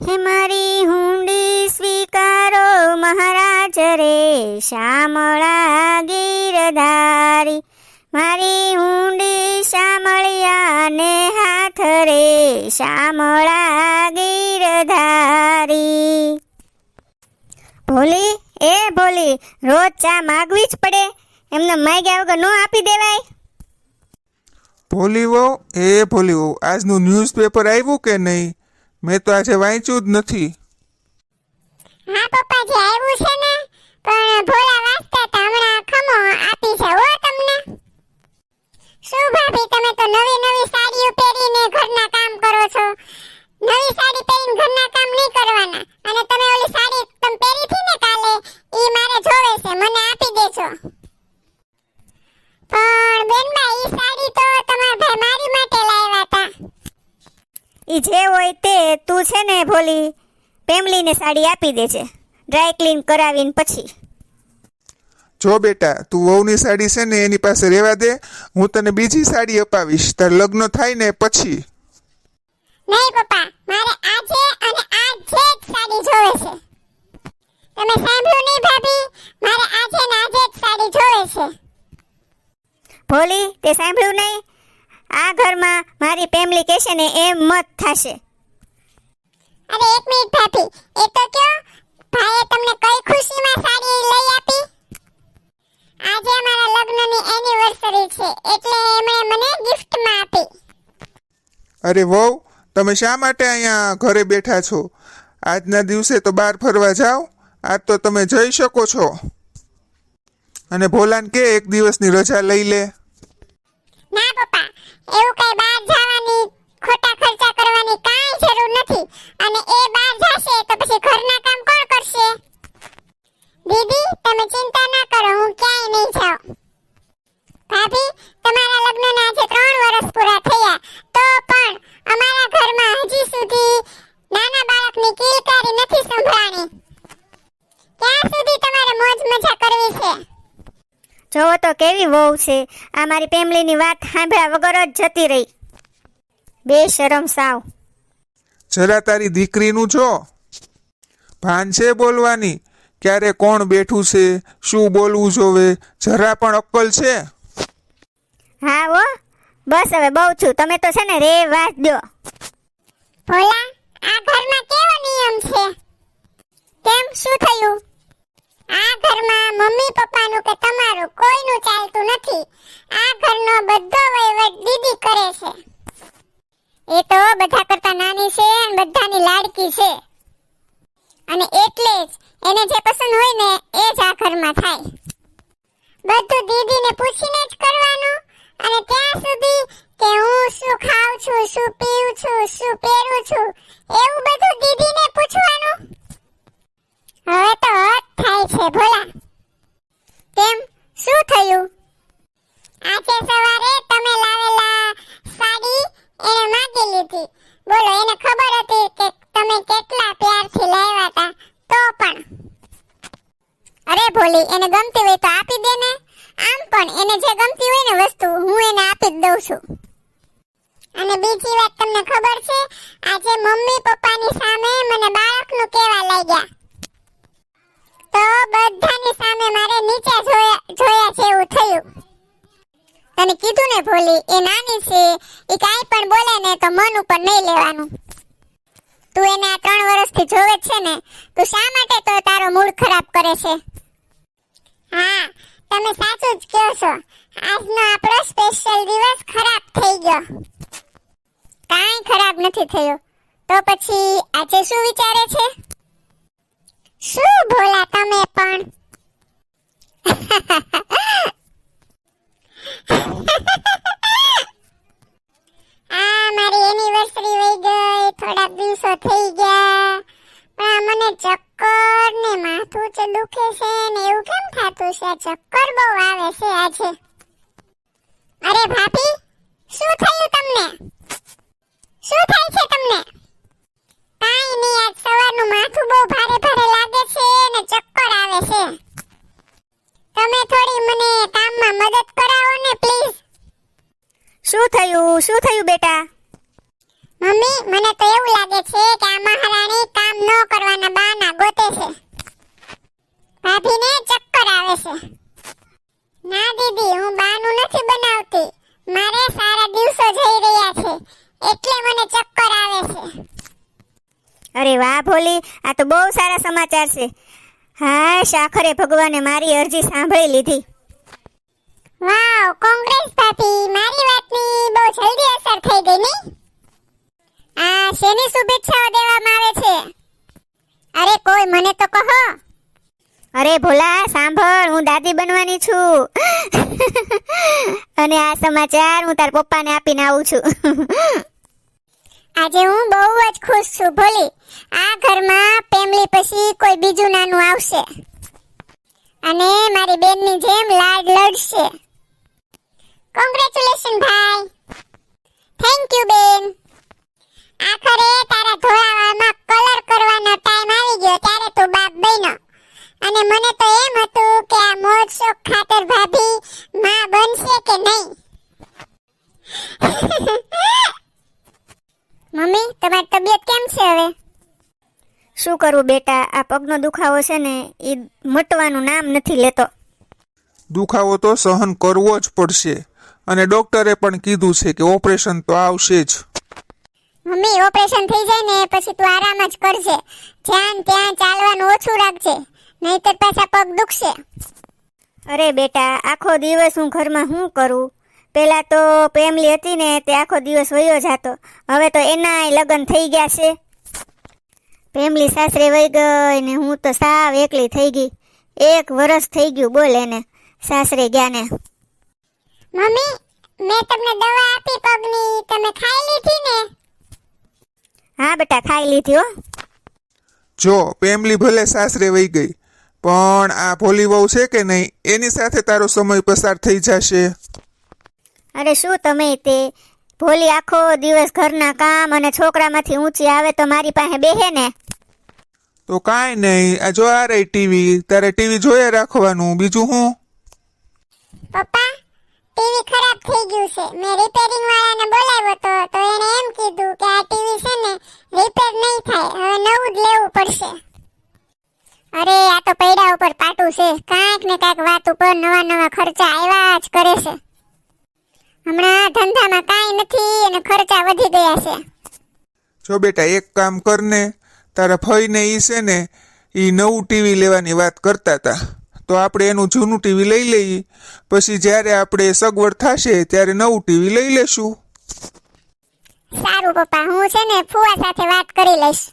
હે મારી હુંડી સ્વીકારો મહારાજ રે શ્યામળા ગીરધારી મારી હુંડી શામળિયા ને હાથ રે શ્યામળા ગીરધારી ભોલી, એ ભોલી, રોજ ચા માગવી જ પડે. એમને માગ્યા વગર ન આપી દેવાય. ભોલી એ ભોલી આજનું ન્યૂઝપેપર આવ્યું કે નહીં? મેં તો આજે વાંચ્યું જ નથી. હા પપ્પાજી આવ્યું છે ને, પણ ભોળા વાંચતા હતા હમણાં ખમો આપી છે, હો તમને. શું ભાભી, તમે તો નવી નવી સાડીઓ પહેરીને ઘરના કામ કરો છો. નવી સાડી પહેરીને ઘરના કામ નહીં કરવાના. અને તમે ઓલી સાડી તમે પહેરી હતી ને કાલે, એ મારે જોવે છે, મને આપી દેજો. પણ બેનબા એ સાડી તો તમારા ભાઈ મારી માટે લાવ્યા હતા. ઈ જે હોય તે તું છે ને ભોલી ફેમલીને સાડી આપી દે છે ડ્રાય ક્લીન કરાવીને પછી. જો બેટા તું વહુની સાડી છે ને એની પાસે રહેવા દે હું તને બીજી સાડી અપાવીશ. તાર લગ્ન થાય ને પછી. નહીં પપ્પા મારે આજે અને આજે જ સાડી જોવે છે. તમે સાંભળ્યું નહીં ભાભી? મારે આજે ને આજે જ સાડી જોવે છે. ભોલી તે સાંભળ્યું નહીં? આ ઘરમાં મારી ફેમિલી કહેશે ને એમ મત થશે. અરે એક મિનિટ ભાભી એ તો કયો? ભાઈએ તમને કઈ ખુશીમાં સાડી લઈ આપી? આજે અમારા લગ્નની એનિવર્સરી છે એટલે એમણે મને ગિફ્ટમાં આપી. અરે વહુ તમે શા માટે અહીંયા ઘરે બેઠા છો? આજના દિવસે તો બહાર ફરવા જાઓ આજ તો તમે જઈ શકો છો. અને ભોલાન કે એક દિવસની રજા લઈ લે. ના પપ્પા એવું કઈ બહાર જવાની ખોટા ખર્ચા કરવાની કાંઈ જરૂર નથી. અને એ બહાર જશે તો પછી ઘરના કામ કોણ કરશે? દીદી, તમે ચિંતા ના કરો, હું ક્યાંય નહીં જાઉં. ભાભી, તમારા લગ્નના આજે ત્રણ વર્ષ પૂરા થયા. તો પણ અમારા ઘરમાં હજી સુધી નાના બાળકની કિલકારી નથી સંભળાણી. ક્યાં સુધી તમારે મોજ મજા કરવી છે? જોવો તો કેવી વહુ છે. આ મારી પેમલીની વાત સાંભળ્યા વગર જ જતી રહી. બે શરમ સાવ. જરા તારી દીકરીનું જો. ભાન છે બોલવાની? ક્યારે કોણ બેઠું છે? શું બોલવું જોવે? જરા પણ અક્કલ છે? હા હો. બસ હવે બહુ છું. તમે તો છે ને રે વાત દો. ભોલા આ ઘરમાં કેવો નિયમ છે? કેમ? શું થયું? આ ઘરમાં મમ્મી પપ્પાનું કે તમારું કોઈનું ચાલતું નથી. આ ઘરનો બધો વહીવટ દીદી કરે છે. એ તો બધા કરતા નાની છે અને બધાની લાડકી છે. અને એટલે જ એને જે પસંદ હોય ને એ જ આ ઘરમાં થાય. બધું દીદીને પૂછીને જ કરવાનું. અને ત્યાં સુધી કે હું શું ખાઉં છું, શું પીઉં છું, શું પહેરું છું, એવું બધું દીદીને પૂછવાનું. હવે તો હદ થાય છે, ભોલા. કેમ? શું થયું? આજે સવારે તમે લાવેલા સાડી એને માગી લીધી. બોલો, એને ખબર હતી કે તમે કેટલા પ્યારથી લાવ્યા હતા તો પણ. અરે ભોલી, એને ગમતી હોય તો આપી દે ને. આમ પણ એને જે ગમતી હોય ને વસ્તુ, હું એને આપી જ દઉં છું. અને બીજી વાત તમને ખબર છે, આજે મમ્મી પપ્પાની સામે મને બાળકનું કેવા લાગ્યા. તો બધાની સામે મારે નીચે જોયા જોયા એવું થયું. તને કીધું ને ભોલી, એ નાની છે, એ કાંઈ પણ બોલે ને તો મન ઉપર નહીં લેવાનું. તું એને આ ત્રણ વર્ષથી જોવે છે ને, તું શા માટે તો તારો મૂડ ખરાબ કરે છે? હા, તમે સાચું જ કહો છો. આજનો આપણો સ્પેશિયલ દિવસ ખરાબ થઈ ગયો. કાંઈ ખરાબ નથી થયો. તો પછી આજે શું વિચારે છે? શું ભોલા તમે પણ? આ મારી એનિવર્સરી વઈ ગઈ, થોડાક દિવસો થઈ ગયા, પણ મને ચક્કર ને માથું જ દુખે છે ને એવું કેમ થાતું છે? ચક્કર બહુ આવે છે આજે. અરે ભાભી, શું થયું તમને? શું થાય છે તમને? કાંઈ નહીં આજ સવારનું માથું બહુ ભારે ભારે લાગે છે અને ચક્કર આવે છે. તમે થોડી મને કામમાં મદદ કરાવો ને પ્લીઝ. શું થયું? શું થયું બેટા? મમ્મી મને તો એવું લાગે છે કે આ મહારાણી અરે તો બહુ સારા સમાચાર છે. હા આખરે ભગવાને મારી અરજી સાંભળી લીધી. વાવ કોંગ્રેસ પાર્ટી મારી વાતની બહુ જલ્દી અસર થઈ ગઈ નહીં? આ શેની શુભેચ્છાઓ દેવામાં આવે છે? અરે કોઈ મને તો કહો. અરે ભોલા સાંભળ હું દાદી બનવાની છું. અને આ સમાચાર હું તાર પપ્પાને આપીને આવું છું. આજે હું બહુ જ ખુશ છું, ભોલી. આ ઘરમાં ફેમિલી પછી કોઈ બીજું નાનું આવશે. અને મારી બેનની જેમ લાડ લડશે. કોંગ્રેચ્યુલેશન ભાઈ. થેન્ક યુ બેન. આખરે તારા ધોળાવામાં કલર કરવાનો ટાઈમ આવી ગયો ત્યારે તું બાપ બન્યો અને મને તો એમ હતું કે આ મોજ શોખ ખાતર ભાભી માં બનશે કે નહીં મમ્મી તમારી તબિયત કેમ છે હવે શું કરવું બેટા આ પગનો દુખાવો છે ને એ મટવાનું નામ નથી લેતો. દુખાવો તો સહન કરવો જ પડશે. અને ડોક્ટરે પણ કીધું છે કે ઓપરેશન તો આવશે જ. મમ્મી ઓપરેશન થઈ જાય ને પછી તું આરામ જ કરજે. જ્યાં ત્યાં ચાલવાનું ઓછું રાખજે નહીતર પાછા પગ દુખશે. અરે બેટા આખો દિવસ હું ઘરમાં શું કરું? પહેલાં તો ફેમિલી હતી ને તે આખો દિવસ વયો જાતો. હવે તો એનાય લગ્ન થઈ ગયા છે. ફેમિલી સાસરે વહી ગઈ ને હું તો સાવ એકલી થઈ ગઈ. એક વરસ થઈ ગયું બોલ એને. સાસરે ગયા ને. મમ્મી મેં તમને દવા આપી પગની તમે ખાઈ લીધી ને? હા બેટા ખાઈ લીધી હો. જો ફેમિલી ભલે સાસરે વહી ગઈ પણ આ ભોલી વહુ છે કે નહીં એની સાથે તારો સમય પસાર થઈ જશે. અરે શું તમે તે ભોલી આખો દિવસ ઘરના કામ અને છોકરામાંથી ઊંચી આવે તો મારી પાસે બેહે ને. તો કાંઈ નહીં આ જો આ રહી ટીવી તારે ટીવી જોયા રાખવાનું બીજું હું? પપ્પા ટીવી ખરાબ થઈ ગયું છે. મેં રિપેરિંગ વાળાને બોલાવ્યો તો તો એણે એમ કીધું કે આ ટીવી છે ને રિપેર નહીં થાય હવે નવું જ લેવું પડશે. અરે આ તો પૈડા ઉપર પાટું છે. કાંઈક ને કાંઈક વાત ઉપર નવા નવા ખર્ચા આવ્યા જ કરે છે. હમણાં ધંધામાં કાંઈ નથી અને ખર્ચા વધી ગયા છે. જો બેટા એક કામ કરને તારા ફઈને ઈ છે ને એ નવું ટીવી લેવાની વાત કરતા હતા તો આપણે એનું જૂનું ટીવી લઈ લઈએ. પછી જ્યારે આપણે સગવડ થશે ત્યારે નવું ટીવી લઈ લેશું. સારું પપ્પા હું છે ને ફુવા સાથે વાત કરી લઈશ.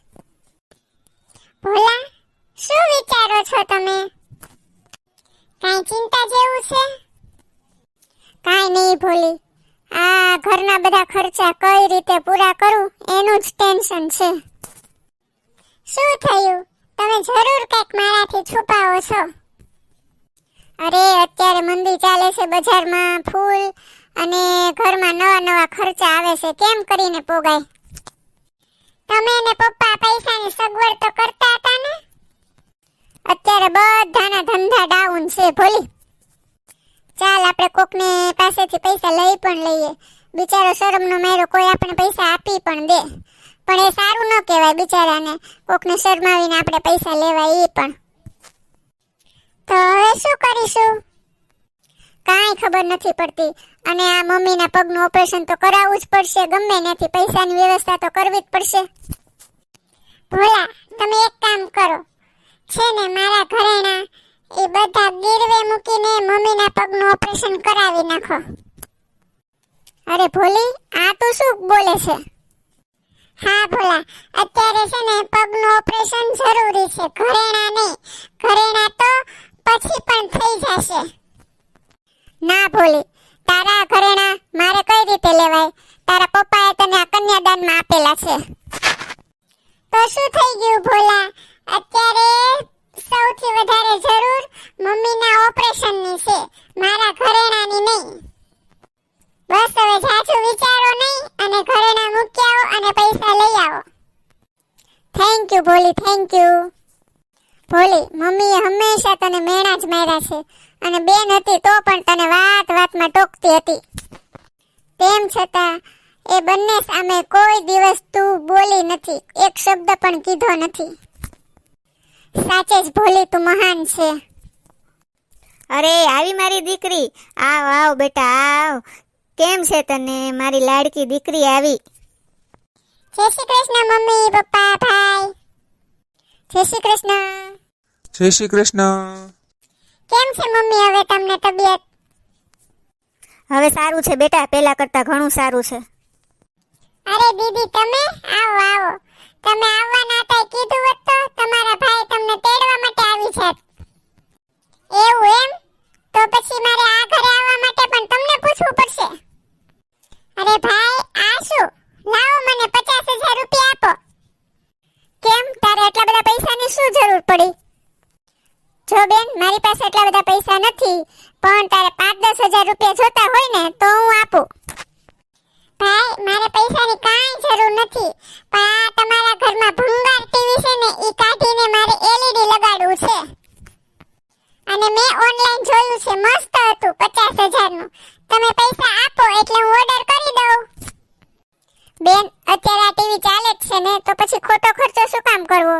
ભોલા શું વિચારો છો તમે? કાંઈ ચિંતા જેવું છે? કાંઈ નહીં ભોલી. ઘરના બધા ખર્ચા કઈ રીતે પૂરા કરું એનું જ ટેન્શન છે. શું થયું? તમે જરૂર કંઈક મારાથી છુપાવો છો? અરે, અત્યારે મંદી ચાલે છે બજારમાં ફૂલ અને ઘરમાં નવા નવા ખર્ચા આવે છે. કેમ કરીને પોગાય? તમે ને પપ્પા પૈસાની સગવડ તો કરતા હતા ને? અત્યારે બધાના ધંધા ડાઉન છે, ભોલી. ચાલ, આપણે કોકને પાસેથી પૈસા લઈ પણ લઈએ. બિચારો શરમનો માર્યો કોઈ આપણે પૈસા આપી પણ દે. પણ એ સારું ન કહેવાય બિચારાને. કોકને શરમાવીને આપણે પૈસા લેવાય એ પણ. તો હવે શું કરીશું? કાંઈ ખબર નથી પડતી. અને આ મમ્મીના પગનું ઓપરેશન તો કરાવવું જ પડશે. ગમે નથી પૈસાની વ્યવસ્થા તો કરવી જ પડશે. ભોલા, તમે એક કામ કરો. છે ને મારા ઘરેણા એ બધા ગીરવે મૂકીને મમ્મીના પગનું ઓપરેશન કરાવી નાખો. અરે ભોલી, આ તું શું બોલે છે? હા ભોલા, અત્યારે છે ને પગનું ઓપરેશન જરૂરી છે, ઘરેણા નહીં. ઘરેણા તો પછી પણ થઈ જશે. ના ભોલી, તારા ઘરેણા મારે કઈ રીતે લેવાય? તારા પપ્પાએ તને આ કન્યાદાનમાં આપેલા છે. તો શું થઈ ગયું ભોલા? અત્યારે સૌથી વધારે જરૂર મમ્મીના ઓપરેશનની છે, મારા ઘરેણાની નહીં. બસ હવે જાજુ વિચારો નહીં અને ઘરેણા મૂકી આવો અને પૈસા લઈ આવો. Thank you Bholi thank you Bholi, મમ્મીએ હંમેશા તને મેણા જ માર્યા છે અને બેન હતી તો પણ તને વાત વાતમાં ટોકતી હતી. તેમ છતાં, એ બંને સામે કોઈ દિવસ તું બોલી નથી, એક શબ્દ પણ કીધો નથી. સાચે જ ભોલી, તું મહાન છે. અરે, આવી મારી દીકરી. આવ આવ, બેટા, આવ. કેમ છે તને? મારી લાડકી દીકરી આવી. જય શ્રી કૃષ્ણ મમ્મી પપ્પા ભાઈ. જય શ્રી કૃષ્ણ. જય શ્રી કૃષ્ણ. કેમ છે મમ્મી હવે તમને તબિયત? હવે સારું છે બેટા પહેલા કરતા ઘણું સારું છે. અરે દીદી તમે? આવો આવો. તમે આવવાના હતા એ કીધું હોત તો તમારા ભાઈ તમને તેડવા માટે આવી છે એવું એમ? તો પછી મારે આ ઘરે આવવા માટે પણ તમને પૂછવું પડશે અરે ભાઈ આ શું લાવો મને પચાસ હજાર રૂપિયા આપો કેમ તારે એટલા બધા પૈસાની શું જરૂર પડી. જો બેન, મારી પાસે એટલા બધા પૈસા નથી, પણ તારે પાંચ દસ હજાર રૂપિયા જોતા હોય ને, તો હું આપું. ભાઈ, મારે પૈસાની કાંઈ જરૂર નથી, પણ આ તમારા ઘરમાં ભંગાર ટીવી છે ને એ કાઢીને મારે એલઈડી લગાડવું છે. અને મેં ઓનલાઈન જોયું છે, મસ્ત હતું, પચાસ હજારનું. તમે પૈસા આપો, એટલે હું ઓર્ડર કરી દઉં. બેન, અત્યારે આ ટીવી ચાલે જ છે ને, તો પછી ખોટો ખર્ચો શું કામ કરવો?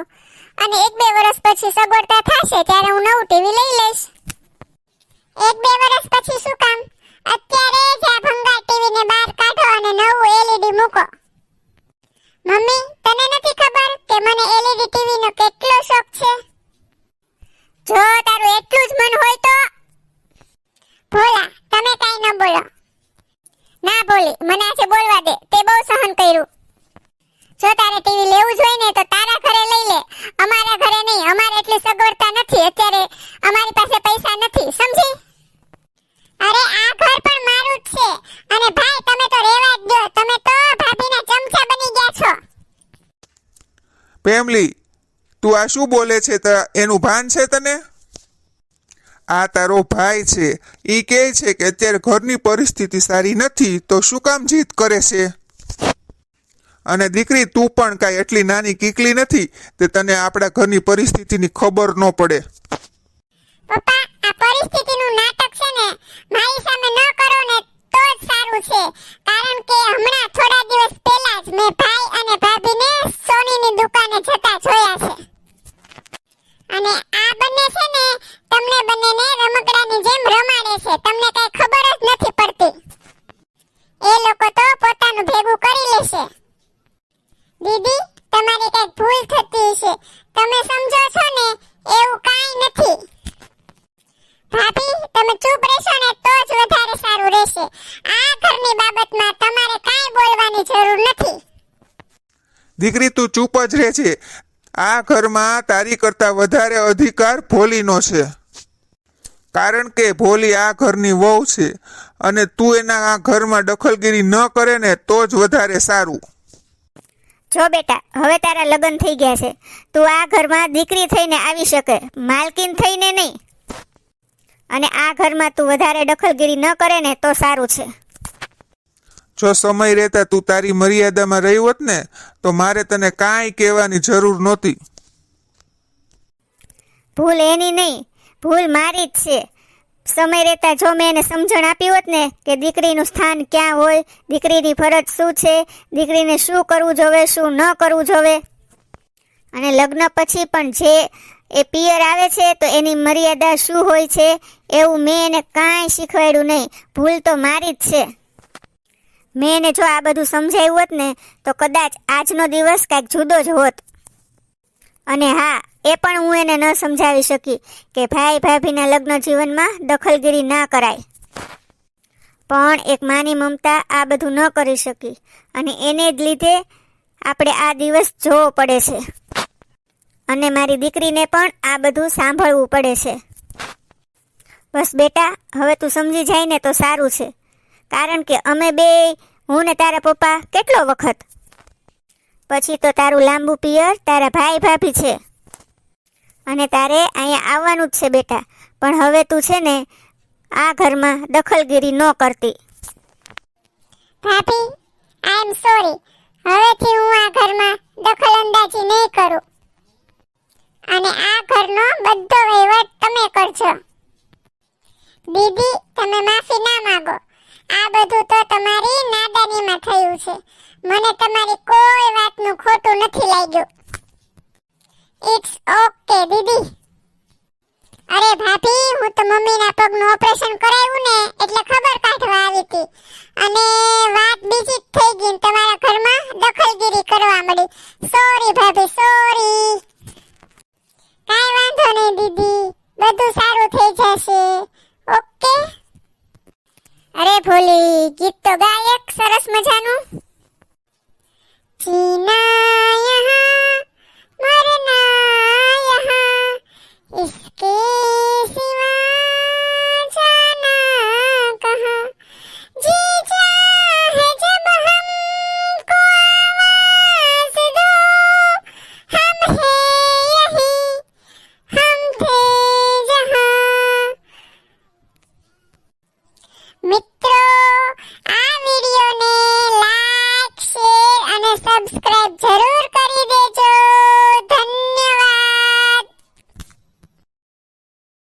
અને એક બે વર્ષ પછી સગવડતા થશે ત્યારે હું નવું ટીવી લઈ લઈશ. એક બે વર્ષ પછી શું કામ? અત્યારે જ આ ભંગાર ટીવી ને બહાર કાઢો અને નવું એલઈડી મૂકો. મમ્મી, તને નથી ખબર કે મને એલઈડી ટીવી નો કેટલો શોખ છે જો તારું એટલું જ મન હોય તો ભોલા તમે કાઈ ન બોલો ના બોલી મને આજે બોલવા દે તે બહુ સહન કર્યું જો તારે ટીવી લેવું જ હોય ને તો તારા ઘરે લઈ લે અમારા ઘરે નહીં અમારે એટલી સગવડતા નથી અત્યારે અમારી પાસે પૈસા નથી સમજી અરે આ ઘર પણ મારું જ છે અને ભાઈ તમે તો રેવા જ દો તમે તો ભાભીના ચમચા બની ગયા છો પેમલી તું આ શું બોલે છે? એનું ભાન છે તને? આ તારો ભાઈ છે. એ કહે છે કે અત્યારે ઘરની પરિસ્થિતિ સારી નથી, તો શું કામ જીત કરે છે? અને દીકરી, તું પણ કાંઈ એટલી નાની કીકલી નથી તે તને આપણા ઘરની પરિસ્થિતિની ખબર ન પડે. પપ્પા, આ પરિસ્થિતિનું નાટક છે ને, મારી સામે ન કરો ને, તો જ સારું છે. કારણ કે હમણાં થોડા દિવસ પહેલા જ મેં ભાઈ અને ભાભીને સોનીની દુકાને જતા જોયા છે. અને આ બંને છે ને તમને બંનેને રમકડાની જેમ રમાડે છે. તમને કઈ ખબર જ નથી પડતી. એ લોકો તો પોતાનું ભેગું કરી લેશે દીદી, તમારી કંઈક ભૂલ થતી હશે. તમે સમજો છો ને, એવું કાંઈ નથી. ભાભી, તમે ચૂપ રહેશો ને તો જ વધારે સારું રહેશે. આ ઘરની બાબતમાં તમારે કાઈ બોલવાની જરૂર નથી. દીકરી, તું ચૂપ જ રહે છે આ ઘરમાં તારી કરતાં વધારે અધિકાર ભોલીનો છે. કારણ કે ભોલી આ ઘરની વહુ છે અને તું એના આ ઘરમાં દખલગીરી ન કરે ને તો જ વધારે સારું. જો બેટા, હવે તારા લગ્ન થઈ ગયા છે. તું આ ઘરમાં દીકરી થઈને આવી શકે, માલકીન થઈને નહીં. અને આ ઘરમાં તું વધારે દખલગીરી ન કરે ને તો સારું છે. જો સમય રહેતા તું તારી મર્યાદામાં રહી હોત ને, તો મારે તને કાંઈ કહેવાની જરૂર નહોતી. ભૂલ એની નહીં, ભૂલ મારી જ છે. સમય રહેતા જો મેં એને સમજણ આપી હોત ને કે દીકરીનું સ્થાન ક્યાં હોય, દીકરીની ફરજ શું છે, દીકરીને શું કરવું જોવે, શું ન કરવું જોવે. અને લગ્ન પછી પણ જે એ પિયર આવે છે, તો એની મર્યાદા શું હોય છે, એવું મેં એને કાંઈ શીખવાડ્યું નહીં. ભૂલ તો મારી જ છે. મેં એને જો આ બધું સમજાવ્યું હોત ને, તો કદાચ આજનો દિવસ કાંઈક જુદો જ હોત. અને હા, એ પણ હું એને ન સમજાવી શકી કે ભાઈ ભાભીના લગ્ન જીવનમાં દખલગીરી ના કરાય. પણ એક માની મમતા આ બધું ન કરી શકી અને એને જ લીધે આપણે આ દિવસ જોવો પડે છે. અને મારી દીકરીને પણ આ બધું સાંભળવું પડે છે. બસ બેટા, હવે તું સમજી જાય ને તો સારું છે. કારણ કે અમે બે, હું ને તારા પપ્પા કેટલો વખત? પછી તો તારું લાંબુ પિયર તારા ભાઈ ભાભી છે. અને તારે અહીંયા આવવાનું જ છે બેટા. પણ હવે તું છે ને આ ઘરમાં દખલગીરી ન કરતી. ભાભી આઈ એમ સોરી હવેથી હું આ ઘરમાં દખલઅંદાજી નહીં કરું. અને આ ઘરનો બધો વહીવટ તમે કરજો. દીદી, તમે માફી ના માંગો. આ બધું તો તમારી નાદાનીમાં થયું છે. મને તમારી કોઈ વાતનું ખોટું નથી લાગ્યું. ઇટ્સ ઓકે દીદી. અરે ભાભી, હું તો મમ્મીના પગનું ઓપરેશન કરાવ્યું ને, એટલે ખબર કાઢવા આવી હતી. અને વાત બીજી જ થઈ ગઈ તમારા ઘરમાં દખલગીરી કરવા મળી. સોરી ભાભી સોરી કાંઈ વાંધો નહીં, દીદી. બધું સારું થઈ જશે. ઓકે અરે ભોલી ગીત તો ગાય એક સરસ મજાનું. જીના યહા મરના યહા ઇસકે